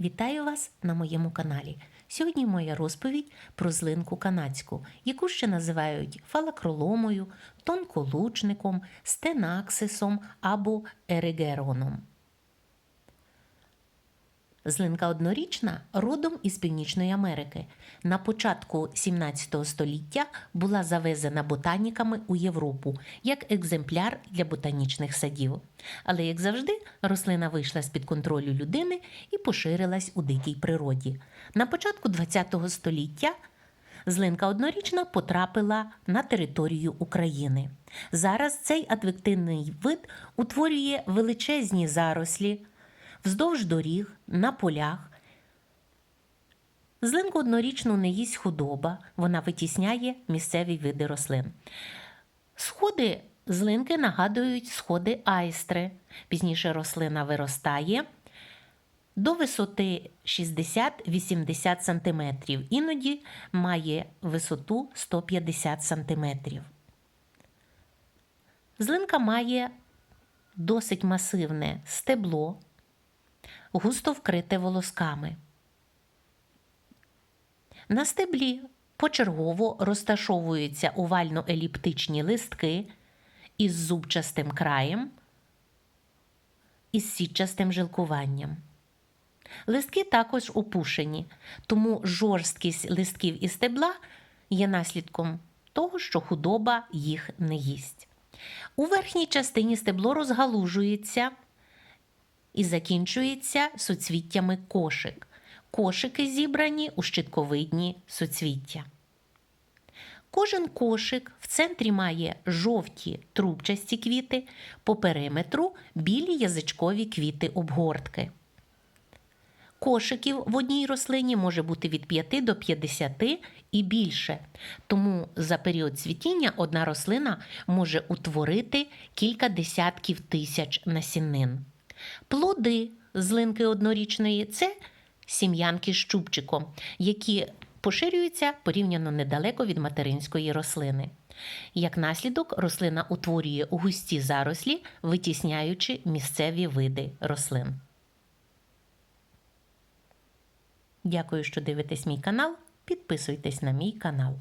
Вітаю вас на моєму каналі. Сьогодні моя розповідь про злинку канадську, яку ще називають фалакроломою, тонколучником, стенаксисом або еригероном. Злинка однорічна родом із Північної Америки. На початку 17 століття була завезена ботаніками у Європу як екземпляр для ботанічних садів. Але, як завжди, рослина вийшла з-під контролю людини і поширилась у дикій природі. На початку 20 століття Злинка однорічна потрапила на територію України. Зараз цей адвективний вид утворює величезні зарослі вздовж доріг, на полях. Злинку однорічну не їсть худоба, вона витісняє місцеві види рослин. Сходи злинки нагадують сходи айстри. Пізніше рослина виростає до висоти 60-80 см, іноді має висоту 150 см. Злинка має досить масивне стебло, густо вкрите волосками. На стеблі почергово розташовуються овально-еліптичні листки із зубчастим краєм із сітчастим жилкуванням. Листки також опушені, тому жорсткість листків і стебла є наслідком того, що худоба їх не їсть. У верхній частині стебло розгалужується і закінчується суцвіттями кошик. Кошики зібрані у щитковидні суцвіття. Кожен кошик в центрі має жовті трубчасті квіти, по периметру білі язичкові квіти обгортки. Кошиків в одній рослині може бути від 5 до 50 і більше. Тому за період цвітіння одна рослина може утворити кілька десятків тисяч насінин. Плоди злинки однорічної це сім'янки з чубчиком, які поширюються порівняно недалеко від материнської рослини. Як наслідок, рослина утворює густі зарослі, витісняючи місцеві види рослин. Дякую, що дивитесь мій канал. Підписуйтесь на мій канал.